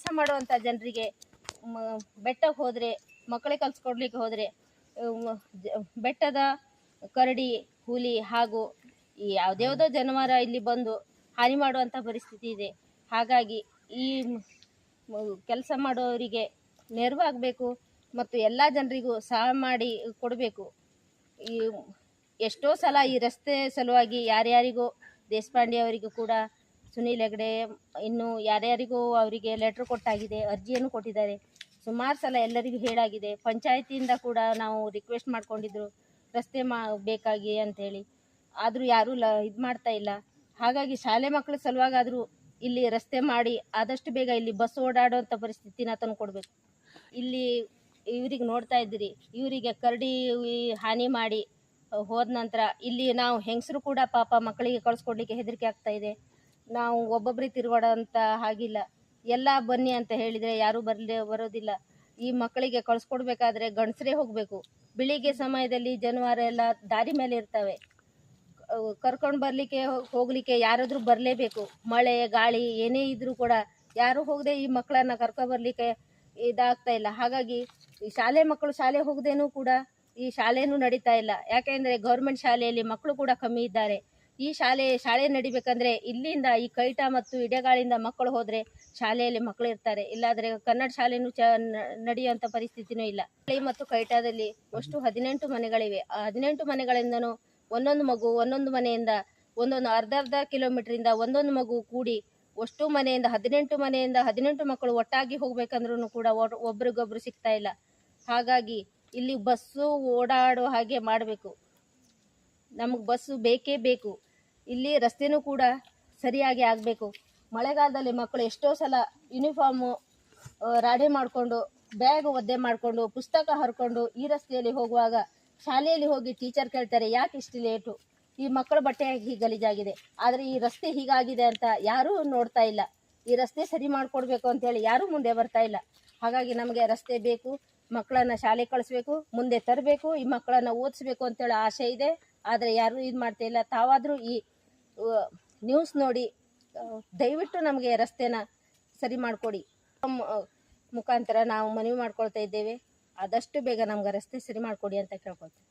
ಕೆಲಸ ಮಾಡುವಂಥ ಜನರಿಗೆ ಬೆಟ್ಟಕ್ಕೆ ಹೋದರೆ ಮಕ್ಕಳಿಗೆ ಕಲ್ಸ್ಕೊಡ್ಲಿಕ್ಕೆ ಹೋದರೆ ಬೆಟ್ಟದ ಕರಡಿ, ಹುಲಿ ಹಾಗೂ ಈ ಯಾವುದ್ಯಾವುದೋ ಜನವಾರ ಇಲ್ಲಿ ಬಂದು ಹಾನಿ ಮಾಡುವಂಥ ಪರಿಸ್ಥಿತಿ ಇದೆ. ಹಾಗಾಗಿ ಈ ಕೆಲಸ ಮಾಡೋರಿಗೆ ನೆರವಾಗಬೇಕು ಮತ್ತು ಎಲ್ಲ ಜನರಿಗೂ ಸಹಾಯ ಮಾಡಿ ಕೊಡಬೇಕು. ಈ ಎಷ್ಟೋ ಸಲ ಈ ರಸ್ತೆ ಸಲುವಾಗಿ ಯಾರ್ಯಾರಿಗೂ ದೇಶಪಾಂಡೆ ಅವರಿಗೂ ಕೂಡ ಸುನೀಲ್ ಹೆಗ್ಡೆ, ಇನ್ನು ಯಾರ್ಯಾರಿಗೂ ಅವರಿಗೆ ಲೆಟ್ರ್ ಕೊಟ್ಟಾಗಿದೆ, ಅರ್ಜಿಯನ್ನು ಕೊಟ್ಟಿದ್ದಾರೆ. ಸುಮಾರು ಸಲ ಎಲ್ಲರಿಗೂ ಹೇಳಾಗಿದೆ. ಪಂಚಾಯತಿಯಿಂದ ಕೂಡ ನಾವು ರಿಕ್ವೆಸ್ಟ್ ಮಾಡ್ಕೊಂಡಿದ್ರು, ರಸ್ತೆ ಮಾ, ಬೇಕಾಗಿ ಅಂಥೇಳಿ ಆದರೂ ಯಾರೂ ಲ, ಇದು ಮಾಡ್ತಾ ಇಲ್ಲ. ಹಾಗಾಗಿ ಶಾಲೆ ಮಕ್ಕಳ ಸಲುವಾಗಾದರೂ ಇಲ್ಲಿ ರಸ್ತೆ ಮಾಡಿ, ಆದಷ್ಟು ಬೇಗ ಇಲ್ಲಿ ಬಸ್ ಓಡಾಡುವಂಥ ಪರಿಸ್ಥಿತಿನ ತಂದು ಕೊಡಬೇಕು. ಇಲ್ಲಿ ಇವ್ರಿಗೆ ನೋಡ್ತಾ ಇದ್ದೀರಿ. ಇವರಿಗೆ ಕರಡಿ ಹಾನಿ ಮಾಡಿ, ಹೋದ ನಂತರ ಇಲ್ಲಿ ನಾವು ಹೆಂಗಸರು ಕೂಡ ಪಾಪ ಮಕ್ಕಳಿಗೆ ಕಳಿಸ್ಕೊಡ್ಲಿಕ್ಕೆ ಹೆದರಿಕೆ ಆಗ್ತಾ ಇದೆ. ನಾವು ಒಬ್ಬೊಬ್ಬರಿಗೆ ತಿರುಗಾಡೋಂಥ ಹಾಗಿಲ್ಲ. ಎಲ್ಲ ಬನ್ನಿ ಅಂತ ಹೇಳಿದರೆ ಯಾರೂ ಬರಲೇ ಬರೋದಿಲ್ಲ. ಈ ಮಕ್ಕಳಿಗೆ ಕಳಿಸ್ಕೊಡ್ಬೇಕಾದ್ರೆ ಗಂಡಸರೇ ಹೋಗಬೇಕು. ಬೆಳಿಗ್ಗೆ ಸಮಯದಲ್ಲಿ ಜಾನುವಾರು ಎಲ್ಲ ದಾರಿ ಮೇಲೆ ಇರ್ತವೆ. ಕರ್ಕೊಂಡು ಬರಲಿಕ್ಕೆ ಹೋಗಲಿಕ್ಕೆ ಯಾರಾದರೂ ಬರಲೇಬೇಕು. ಮಳೆ, ಗಾಳಿ ಏನೇ ಇದ್ದರೂ ಕೂಡ ಯಾರು ಹೋಗದೆ ಈ ಮಕ್ಕಳನ್ನ ಕರ್ಕೊಬರ್ಲಿಕ್ಕೆ ಇದಾಗ್ತಾ ಇಲ್ಲ. ಹಾಗಾಗಿ ಈ ಶಾಲೆ ಮಕ್ಕಳು ಶಾಲೆ ಹೋಗದೇನೂ ಕೂಡ ಈ ಶಾಲೆನೂ ನಡೀತಾ ಇಲ್ಲ. ಯಾಕೆಂದರೆ ಗೌರ್ಮೆಂಟ್ ಶಾಲೆಯಲ್ಲಿ ಮಕ್ಕಳು ಕೂಡ ಕಮ್ಮಿ ಇದ್ದಾರೆ. ಈ ಶಾಲೆ ಶಾಲೆ ನಡಿಬೇಕಂದ್ರೆ ಇಲ್ಲಿಂದ ಈ ಕೈಟ ಮತ್ತು ಇಡೆಗಾಳಿಂದ ಮಕ್ಕಳು ಹೋದರೆ ಶಾಲೆಯಲ್ಲಿ ಮಕ್ಕಳು ಇರ್ತಾರೆ. ಇಲ್ಲಾದರೆ ಕನ್ನಡ ಶಾಲೆನೂ ಚ ನಡೆಯುವಂಥ ಪರಿಸ್ಥಿತಿನೂ ಇಲ್ಲ. ಮತ್ತು ಕೈಟಾದಲ್ಲಿ ಅಷ್ಟು ಹದಿನೆಂಟು ಮನೆಗಳಿವೆ. ಆ ಹದಿನೆಂಟು ಮನೆಗಳಿಂದನೂ ಒಂದೊಂದು ಮಗು ಒಂದೊಂದು ಮನೆಯಿಂದ ಒಂದೊಂದು ಅರ್ಧ ಅರ್ಧ ಕಿಲೋಮೀಟ್ರಿಂದ ಒಂದೊಂದು ಮಗು ಕೂಡಿ ಅಷ್ಟು ಮನೆಯಿಂದ ಹದಿನೆಂಟು ಮನೆಯಿಂದ ಹದಿನೆಂಟು ಮಕ್ಕಳು ಒಟ್ಟಾಗಿ ಹೋಗ್ಬೇಕಂದ್ರೂ ಕೂಡ ಒಬ್ರಿಗೊಬ್ರು ಸಿಗ್ತಾ ಇಲ್ಲ. ಹಾಗಾಗಿ ಇಲ್ಲಿ ಬಸ್ಸು ಓಡಾಡೋ ಹಾಗೆ ಮಾಡಬೇಕು. ನಮಗೆ ಬಸ್ಸು ಬೇಕೇ ಬೇಕು. ಇಲ್ಲಿ ರಸ್ತೆನೂ ಕೂಡ ಸರಿಯಾಗಿ ಆಗಬೇಕು. ಮಳೆಗಾಲದಲ್ಲಿ ಮಕ್ಕಳು ಎಷ್ಟೋ ಸಲ ಯೂನಿಫಾರ್ಮು ರಾಡಿ ಮಾಡಿಕೊಂಡು ಬ್ಯಾಗ್ ಒದ್ದೆ ಮಾಡಿಕೊಂಡು, ಪುಸ್ತಕ ಹರ್ಕೊಂಡು ಈ ರಸ್ತೆಯಲ್ಲಿ ಹೋಗುವಾಗ ಶಾಲೆಯಲ್ಲಿ ಹೋಗಿ ಟೀಚರ್ ಕೇಳ್ತಾರೆ, ಯಾಕೆ ಇಷ್ಟು ಲೇಟು ಈ ಮಕ್ಕಳ ಬಟ್ಟೆ ಹೀಗೆ ಗಲೀಜಾಗಿದೆ. ಆದರೆ ಈ ರಸ್ತೆ ಹೀಗಾಗಿದೆ ಅಂತ ಯಾರೂ ನೋಡ್ತಾ ಇಲ್ಲ. ಈ ರಸ್ತೆ ಸರಿ ಮಾಡಿಕೊಡ್ಬೇಕು ಅಂತೇಳಿ ಯಾರೂ ಮುಂದೆ ಬರ್ತಾ ಇಲ್ಲ. ಹಾಗಾಗಿ ನಮಗೆ ರಸ್ತೆ ಬೇಕು, ಮಕ್ಕಳನ್ನು ಶಾಲೆ ಕಳಿಸ್ಬೇಕು, ಮುಂದೆ ತರಬೇಕು, ಈ ಮಕ್ಕಳನ್ನು ಓದಿಸ್ಬೇಕು ಅಂತೇಳಿ ಆಸೆ ಇದೆ. ಆದರೆ ಯಾರೂ ಇದು ಮಾಡ್ತಾ ಇಲ್ಲ. ತಾವಾದರೂ ಈ ನ್ಯೂಸ್ ನೋಡಿ ದಯವಿಟ್ಟು ನಮಗೆ ರಸ್ತೆನ ಸರಿ ಮಾಡಿಕೊಡಿ. ಮುಖಾಂತರ ನಾವು ಮನವಿ ಮಾಡ್ಕೊಳ್ತಾ ಇದ್ದೇವೆ. ಆದಷ್ಟು ಬೇಗ ನಮ್ಗೆ ರಸ್ತೆ ಸರಿ ಮಾಡಿಕೊಡಿ ಅಂತ ಕೇಳ್ಕೊಳ್ತೀವಿ